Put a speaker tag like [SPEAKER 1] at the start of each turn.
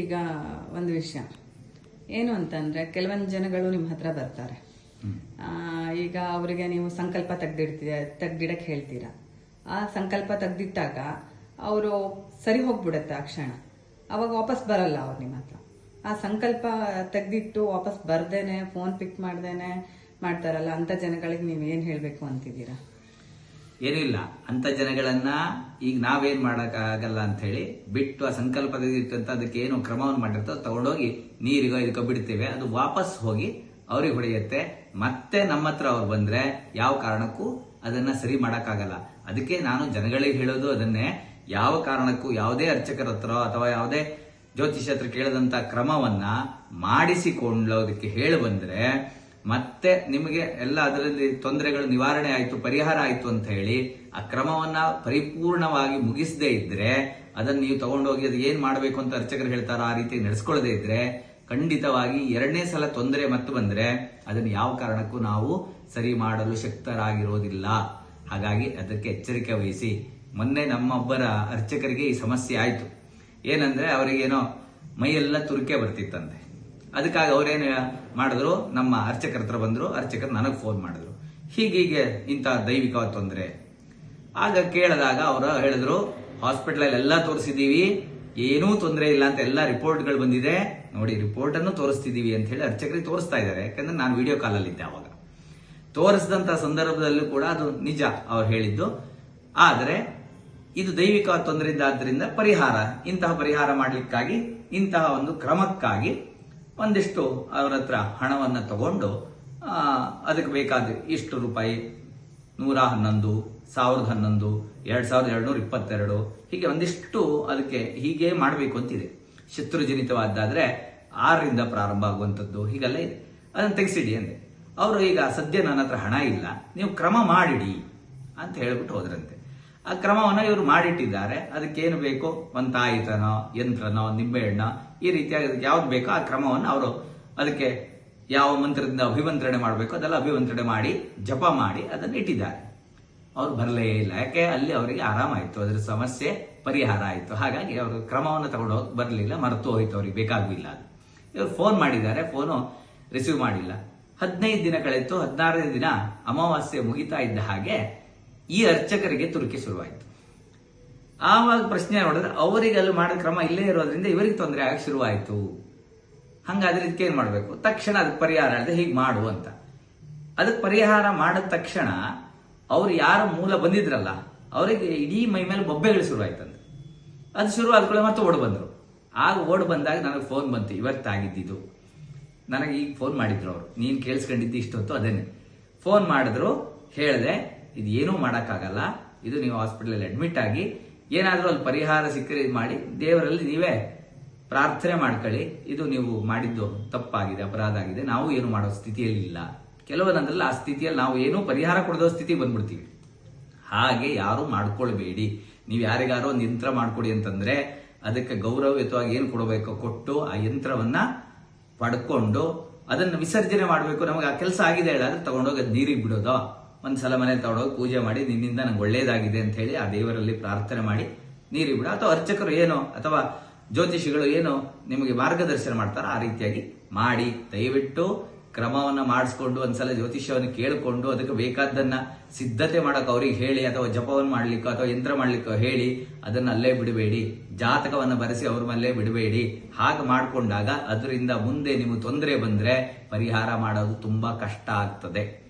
[SPEAKER 1] ಈಗ ಒಂದು ವಿಷಯ. ಏನು ಅಂತಂದ್ರೆ ಕೆಲವೊಂದು ಜನಗಳು ನಿಮ್ಮ ಹತ್ರ ಬರ್ತಾರೆ. ಈಗ ಅವರಿಗೆ ನೀವು ಸಂಕಲ್ಪ ತೆಗ್ದಿಡ್ತೀರ ತೆಗ್ದಿಡಕ್ಕೆ ಹೇಳ್ತೀರಾ? ಆ ಸಂಕಲ್ಪ ತೆಗ್ದಿಟ್ಟಾಗ ಅವರು ಸರಿ ಹೋಗ್ಬಿಡುತ್ತೆ ಆ ಕ್ಷಣ. ಅವಾಗ ವಾಪಸ್ ಬರಲ್ಲ ಅವ್ರು ನಿಮ್ಮ ಹತ್ರ. ಆ ಸಂಕಲ್ಪ ತೆಗ್ದಿಟ್ಟು ವಾಪಸ್ ಬರ್ದೇನೆ ಫೋನ್ ಪಿಕ್ ಮಾಡ್ದೇನೆ ಮಾಡ್ತಾರಲ್ಲ ಅಂತ ಜನಗಳಿಗೆ ನೀವು ಏನ್ ಹೇಳ್ಬೇಕು ಅಂತಿದ್ದೀರಾ?
[SPEAKER 2] ಏನಿಲ್ಲ, ಅಂತ ಜನಗಳನ್ನ ಈಗ ನಾವೇನ್ ಮಾಡಕ್ಕಾಗಲ್ಲ ಅಂತ ಹೇಳಿ ಬಿಟ್ಟು ಆ ಸಂಕಲ್ಪದಿಟ್ಟಂತ ಅದಕ್ಕೆ ಏನು ಕ್ರಮವನ್ನು ಮಾಡಿರ್ತೋ ತಗೊಂಡೋಗಿ ನೀರಿಗೋ ಇದಕ್ಕೋ ಬಿಡ್ತೇವೆ. ಅದು ವಾಪಸ್ ಹೋಗಿ ಅವ್ರಿಗೆ ಹೊಡೆಯುತ್ತೆ. ಮತ್ತೆ ನಮ್ಮ ಹತ್ರ ಅವ್ರು ಬಂದ್ರೆ ಯಾವ ಕಾರಣಕ್ಕೂ ಅದನ್ನ ಸರಿ ಮಾಡಕ್ಕಾಗಲ್ಲ. ಅದಕ್ಕೆ ನಾನು ಜನಗಳಿಗೆ ಹೇಳೋದು ಅದನ್ನೇ, ಯಾವ ಕಾರಣಕ್ಕೂ ಯಾವುದೇ ಅರ್ಚಕರ ಹತ್ರ ಅಥವಾ ಯಾವುದೇ ಜ್ಯೋತಿಷ್ಯ ಹತ್ರ ಕೇಳದಂತ ಕ್ರಮವನ್ನ ಮಾಡಿಸಿಕೊಳ್ಳೋದಕ್ಕೆ ಹೇಳಿ ಬಂದ್ರೆ ಮತ್ತೆ ನಿಮಗೆ ಎಲ್ಲ ಅದರಲ್ಲಿ ತೊಂದರೆಗಳು ನಿವಾರಣೆ ಆಯಿತು, ಪರಿಹಾರ ಆಯಿತು ಅಂತ ಹೇಳಿ ಆ ಕ್ರಮವನ್ನ ಪರಿಪೂರ್ಣವಾಗಿ ಮುಗಿಸದೇ ಇದ್ರೆ, ಅದನ್ನ ನೀವು ತಗೊಂಡೋಗಿ ಅದು ಏನ್ ಮಾಡಬೇಕು ಅಂತ ಅರ್ಚಕರು ಹೇಳ್ತಾರೋ ಆ ರೀತಿ ನಡೆಸ್ಕೊಳ್ಳದೇ ಇದ್ರೆ, ಖಂಡಿತವಾಗಿ ಎರಡನೇ ಸಲ ತೊಂದರೆ ಮತ್ತು ಬಂದ್ರೆ ಅದನ್ನು ಯಾವ ಕಾರಣಕ್ಕೂ ನಾವು ಸರಿ ಮಾಡಲು ಶಕ್ತರಾಗಿರೋದಿಲ್ಲ. ಹಾಗಾಗಿ ಅದಕ್ಕೆ ಎಚ್ಚರಿಕೆ ವಹಿಸಿ. ಮೊನ್ನೆ ನಮ್ಮೊಬ್ಬರ ಅರ್ಚಕರಿಗೆ ಈ ಸಮಸ್ಯೆ ಆಯಿತು. ಏನಂದ್ರೆ ಅವರಿಗೇನೋ ಮೈಯೆಲ್ಲ ತುರಿಕೆ ಬರ್ತಿತ್ತಂತೆ. ಅದಕ್ಕಾಗಿ ಅವ್ರೇನು ಮಾಡಿದ್ರು, ನಮ್ಮ ಅರ್ಚಕರ ಹತ್ರ ಬಂದ್ರು, ಅರ್ಚಕರು ನನಗೆ ಫೋನ್ ಮಾಡಿದ್ರು. ಹೀಗೀಗೆ ಇಂಥ ದೈವಿಕವಾದ ತೊಂದರೆ. ಆಗ ಕೇಳಿದಾಗ ಅವರು ಹೇಳಿದ್ರು ಹಾಸ್ಪಿಟ್ಲಲ್ಲಿ ಎಲ್ಲ ತೋರಿಸಿದೀವಿ, ಏನೂ ತೊಂದರೆ ಇಲ್ಲ ಅಂತ ಎಲ್ಲ ರಿಪೋರ್ಟ್ಗಳು ಬಂದಿದೆ. ನೋಡಿ ರಿಪೋರ್ಟ್ ಅನ್ನು ತೋರಿಸ್ತಿದೀವಿ ಅಂತ ಹೇಳಿ ಅರ್ಚಕರಿಗೆ ತೋರಿಸ್ತಾ ಇದ್ದಾರೆ. ಯಾಕಂದ್ರೆ ನಾನು ವಿಡಿಯೋ ಕಾಲಲ್ಲಿ ಇದ್ದೆ ಅವಾಗ. ತೋರಿಸಿದಂತ ಸಂದರ್ಭದಲ್ಲೂ ಕೂಡ ಅದು ನಿಜ ಅವ್ರು ಹೇಳಿದ್ದು. ಆದರೆ, ಇದು ದೈವಿಕ ತೊಂದರೆ ಆದ್ದರಿಂದ ಪರಿಹಾರ, ಇಂತಹ ಪರಿಹಾರ ಮಾಡಲಿಕ್ಕಾಗಿ, ಇಂತಹ ಒಂದು ಕ್ರಮಕ್ಕಾಗಿ ಒಂದಿಷ್ಟು ಅವರ ಹತ್ರ ಹಣವನ್ನ ತಗೊಂಡು ಅದಕ್ಕೆ ಬೇಕಾದ ಇಷ್ಟು ರೂಪಾಯಿ, ನೂರ ಹನ್ನೊಂದು, ಸಾವಿರದ ಹನ್ನೊಂದು, ಎರಡ್ ಸಾವಿರದ ಎರಡ್ನೂರ ಇಪ್ಪತ್ತೆರಡು, ಹೀಗೆ ಒಂದಿಷ್ಟು ಅದಕ್ಕೆ ಹೀಗೆ ಮಾಡಬೇಕು ಅಂತಿದೆ. ಶತ್ರುಜನಿತವಾದ್ದಾದ್ರೆ ಆರರಿಂದ ಪ್ರಾರಂಭ ಆಗುವಂಥದ್ದು ಹೀಗೆಲ್ಲ ಇದೆ. ಅದನ್ನು ತೆಗೆಸಿಡಿ ಅಂದೆ. ಅವರು ಈಗ ಸದ್ಯ ನನ್ನ ಹತ್ರ ಹಣ ಇಲ್ಲ, ನೀವು ಕ್ರಮ ಮಾಡಿಡಿ ಅಂತ ಹೇಳ್ಬಿಟ್ಟು ಹೋದ್ರಂತೆ. ಆ ಕ್ರಮವನ್ನು ಇವರು ಮಾಡಿಟ್ಟಿದ್ದಾರೆ. ಅದಕ್ಕೇನು ಬೇಕೋ? ಒಂದು ತಾಯಿತನೋ ಯಂತ್ರನೋ, ನಿಂಬೆಹಣ್ಣೋ, ಈ ರೀತಿಯಾಗಿ ಅದಕ್ಕೆ ಯಾವ್ದು ಬೇಕೋ ಆ ಕ್ರಮವನ್ನು ಅವರು ಅದಕ್ಕೆ ಯಾವ ಮಂತ್ರದಿಂದ ಅಭಿಮಂತ್ರಣೆ ಮಾಡಬೇಕು ಅದೆಲ್ಲ ಅಭಿಮಂತ್ರಣೆ ಮಾಡಿ, ಜಪ ಮಾಡಿ ಅದನ್ನು ಇಟ್ಟಿದ್ದಾರೆ. ಅವ್ರು ಬರಲೇ ಇಲ್ಲ. ಯಾಕೆ? ಅಲ್ಲಿ ಅವರಿಗೆ ಆರಾಮಾಯಿತು ಅದರ ಸಮಸ್ಯೆ ಪರಿಹಾರ ಆಯಿತು. ಹಾಗಾಗಿ ಅವರು ಕ್ರಮವನ್ನು ತಗೊಂಡು ಹೋಗಿ ಬರಲಿಲ್ಲ, ಮರೆತು ಹೋಯಿತು ಅವ್ರಿಗೆ ಬೇಕಾಗಿಲ್ಲ ಅದು. ಇವರು ಫೋನ್ ಮಾಡಿದ್ದಾರೆ. ಫೋನು ರಿಸೀವ್ ಮಾಡಿಲ್ಲ. ಹದಿನೈದು ದಿನ ಕಳೆಯಿತು. ಹದಿನಾರನೇ ದಿನ ಅಮಾವಾಸ್ಯೆ ಮುಗಿತಾ ಇದ್ದ ಹಾಗೆ ಈ ಅರ್ಚಕರಿಗೆ ತುರುಕಿ ಶುರುವಾಯಿತು. ಆವಾಗ ಪ್ರಶ್ನೆ ನೋಡಿದ್ರೆ ಅವರಿಗೆ ಅಲ್ಲಿ ಮಾಡಿದ ಕ್ರಮ ಇಲ್ಲೇ ಇರೋದ್ರಿಂದ ಇವರಿಗೆ ತೊಂದರೆ ಆಗಕ್ಕೆ ಶುರುವಾಯಿತು. ಹಂಗಾದ್ರೆ ಇದಕ್ಕೆ ಏನು ಮಾಡಬೇಕು? ತಕ್ಷಣ ಅದಕ್ಕೆ ಪರಿಹಾರ ಹೇಳಿದ್ರೆ ಹೀಗೆ ಮಾಡು ಅಂತ. ಅದಕ್ಕೆ ಪರಿಹಾರ ಮಾಡಿದ ತಕ್ಷಣ ಅವ್ರು ಯಾರು ಮೂಲ ಬಂದಿದ್ರಲ್ಲ, ಅವರಿಗೆ ಇಡೀ ಮೈ ಮೇಲೆ ಬೊಬ್ಬೆಗಳು ಶುರುವಾಯ್ತಂತೆ. ಅದು ಶುರು ಆದ್ಕೊಳ್ಳೆ ಮತ್ತೆ ಓಡ್ ಬಂದರು. ಆಗ ಓಡ್ ಬಂದಾಗ ನನಗೆ ಫೋನ್ ಬಂತು ಇವತ್ತಾಗಿದ್ದಿದ್ದು ನನಗೆ ಈಗ ಫೋನ್ ಮಾಡಿದ್ರು ಅವರು. ನೀನು ಕೇಳಿಸ್ಕೊಂಡಿದ್ದು ಇಷ್ಟೊತ್ತು, ಅದೇನೆ. ಫೋನ್ ಮಾಡಿದ್ರು, ಹೇಳಿದೆ ಇದು ಏನೂ ಮಾಡೋಕ್ಕಾಗಲ್ಲ. ಇದು ನೀವು ಹಾಸ್ಪಿಟಲ್ ಅಡ್ಮಿಟ್ ಆಗಿ ಏನಾದರೂ ಅಲ್ಲಿ ಪರಿಹಾರ ಸಿಕ್ಕರೆ ಮಾಡಿ, ದೇವರಲ್ಲಿ ನೀವೇ ಪ್ರಾರ್ಥನೆ ಮಾಡ್ಕೊಳ್ಳಿ. ಇದು ನೀವು ಮಾಡಿದ್ದು ತಪ್ಪಾಗಿದೆ, ಅಪರಾಧ ಆಗಿದೆ. ನಾವು ಏನು ಮಾಡೋ ಸ್ಥಿತಿಯಲ್ಲಿ ಇಲ್ಲ. ಕೆಲವೊಂದ್ರಲ್ಲಿ ಆ ಸ್ಥಿತಿಯಲ್ಲಿ ನಾವು ಏನೂ ಪರಿಹಾರ ಕೊಡದೋ ಸ್ಥಿತಿ ಬಂದ್ಬಿಡ್ತೀವಿ. ಹಾಗೆ ಯಾರು ಮಾಡ್ಕೊಳ್ಬೇಡಿ. ನೀವು ಯಾರಿಗಾರೋ ಒಂದು ಯಂತ್ರ ಮಾಡ್ಕೊಡಿ ಅಂತಂದ್ರೆ ಅದಕ್ಕೆ ಗೌರವಯುತವಾಗಿ ಏನು ಕೊಡಬೇಕೋ? ಕೊಟ್ಟು ಆ ಯಂತ್ರವನ್ನ ಪಡ್ಕೊಂಡು ಅದನ್ನು ವಿಸರ್ಜನೆ ಮಾಡಬೇಕು. ನಮಗೆ ಆ ಕೆಲಸ ಆಗಿದೆ ಹೇಳಾದ್ರೆ ತಗೊಂಡೋಗಿ ಅದು ನೀರಿಗೆ ಬಿಡೋದು? ಒಂದ್ಸಲ ಮನೇಲಿ ತಗೊಂಡೋಗಿ ಪೂಜೆ ಮಾಡಿ, ನಿನ್ನಿಂದ ನಂಗೆ ಒಳ್ಳೇದಾಗಿದೆ ಅಂತ ಹೇಳಿ ಆ ದೇವರಲ್ಲಿ ಪ್ರಾರ್ಥನೆ ಮಾಡಿ ನೀರಿಗೆ ಬಿಡ ಅಥವಾ ಅರ್ಚಕರು ಏನೋ, ಅಥವಾ ಜ್ಯೋತಿಷಿಗಳು ಏನು ನಿಮಗೆ ಮಾರ್ಗದರ್ಶನ ಮಾಡ್ತಾರೋ ಆ ರೀತಿಯಾಗಿ ಮಾಡಿ. ದಯವಿಟ್ಟು ಕ್ರಮವನ್ನ ಮಾಡಿಸ್ಕೊಂಡು, ಒಂದ್ಸಲ ಜ್ಯೋತಿಷ್ಯವನ್ನು ಕೇಳಿಕೊಂಡು, ಅದಕ್ಕೆ ಬೇಕಾದ್ದನ್ನ ಸಿದ್ಧತೆ ಮಾಡಕ್ ಅವ್ರಿಗೆ ಹೇಳಿ, ಅಥವಾ ಜಪವನ್ನು ಮಾಡ್ಲಿಕ್ಕೋ, ಅಥವಾ ಯಂತ್ರ ಮಾಡ್ಲಿಕ್ಕೋ ಹೇಳಿ, ಅದನ್ನ ಅಲ್ಲೇ ಬಿಡಬೇಡಿ. ಜಾತಕವನ್ನು ಬರೆಸಿ ಅವ್ರ ಮಲ್ಲೇ ಬಿಡಬೇಡಿ. ಹಾಗೆ ಮಾಡಿಕೊಂಡಾಗ ಅದರಿಂದ ಮುಂದೆ ನಿಮಗೆ ತೊಂದರೆ ಬಂದ್ರೆ ಪರಿಹಾರ ಮಾಡೋದು ತುಂಬಾ ಕಷ್ಟ ಆಗ್ತದೆ.